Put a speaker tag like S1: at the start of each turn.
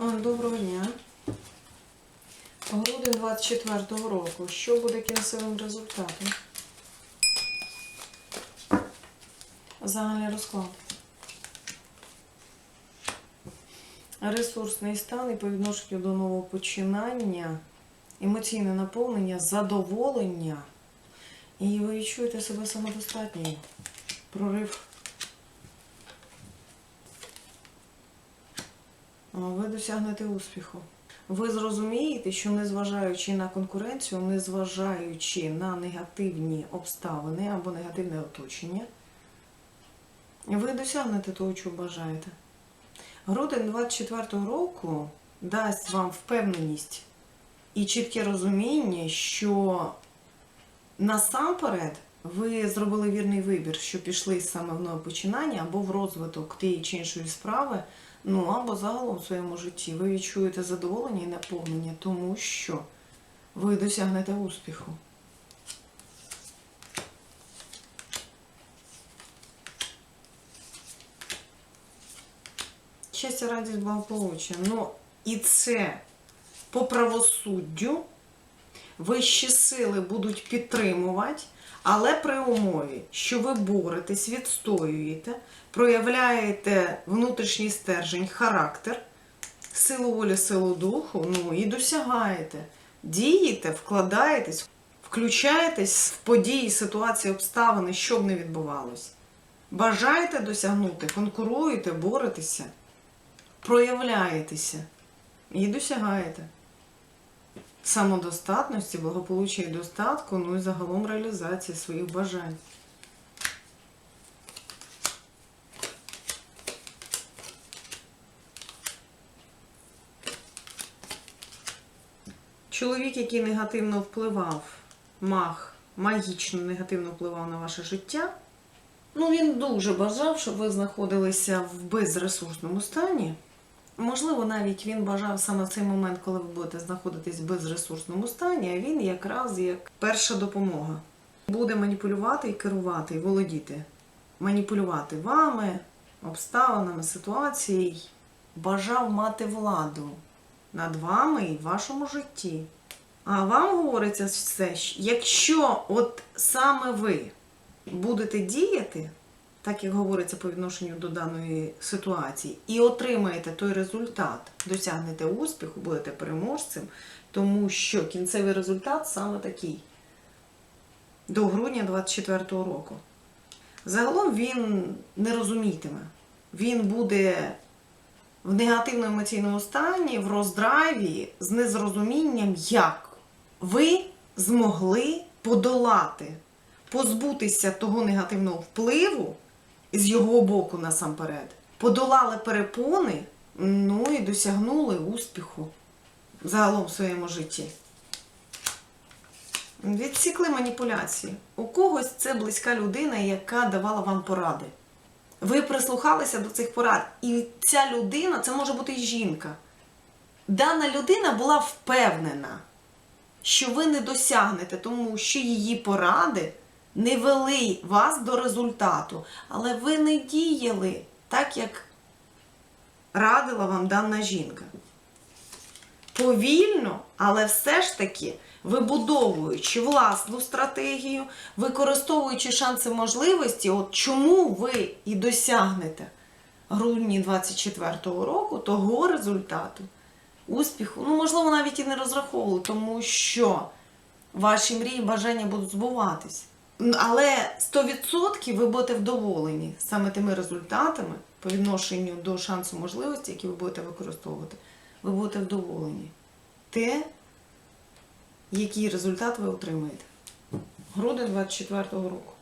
S1: Доброго дня. Грудень 24-го року. Що буде кінцевим результатом? Загальний розклад. Ресурсний стан і по відношенню до нового починання, емоційне наповнення, задоволення. І ви відчуєте себе самодостатньою. Прорив. Ви досягнете успіху. Ви зрозумієте, що незважаючи на конкуренцію, незважаючи на негативні обставини або негативне оточення, ви досягнете того, чого бажаєте. Грудень 24-го року дасть вам впевненість і чітке розуміння, що насамперед ви зробили вірний вибір, що пішли саме в нове починання або в розвиток тієї чи іншої справи, ну або загалом в своєму житті. Ви відчуєте задоволення і наповнення, тому що ви досягнете успіху. Щастя, радість, благополуччя. Ну, і це по правосуддю вищі сили будуть підтримувати, але при умові, що ви боретесь, відстоюєте, проявляєте внутрішній стержень, характер, силу волі, силу духу, ну і досягаєте, дієте, вкладаєтесь, включаєтесь в події, ситуації, обставини, що б не відбувалось. Бажаєте досягнути, конкуруєте, боретеся, проявляєтеся і досягаєте самодостатності, благополуччя і достатку, ну і загалом реалізації своїх бажань. Чоловік, який негативно впливав, маг, магічно негативно впливав на ваше життя, ну він дуже бажав, щоб ви знаходилися в безресурсному стані. Можливо, навіть він бажав саме в цей момент, коли ви будете знаходитись в безресурсному стані, а він якраз як перша допомога. Буде маніпулювати і керувати, і володіти. Маніпулювати вами, обставинами, ситуацією. Бажав мати владу над вами і в вашому житті. А вам говориться все, що якщо от саме ви будете діяти, так як говориться по відношенню до даної ситуації, і отримаєте той результат, досягнете успіху, будете переможцем, тому що кінцевий результат саме такий до грудня 24-го року. Загалом він не розумітиме. Він буде в негативному емоційному стані, в роздраві, з незрозумінням, як ви змогли подолати, позбутися того негативного впливу з його боку насамперед, подолали перепони, ну і досягнули успіху загалом в своєму житті. Відсікли маніпуляції. У когось це близька людина, яка давала вам поради. Ви прислухалися до цих порад. І ця людина, це може бути і жінка. Дана людина була впевнена, що ви не досягнете, тому що її поради не вели вас до результату. Але ви не діяли так, як радила вам дана жінка. Повільно, але все ж таки вибудовуючи власну стратегію, використовуючи шанси можливості, от чому ви і досягнете грудні 24-го року того результату, успіху, ну, можливо, навіть і не розраховували, тому що ваші мрії, бажання будуть збуватись. Але 100% ви будете вдоволені саме тими результатами по відношенню до шансу можливості, які ви будете використовувати. Ви будете вдоволені. Те, який результат ви отримаєте. Грудень 24-го року.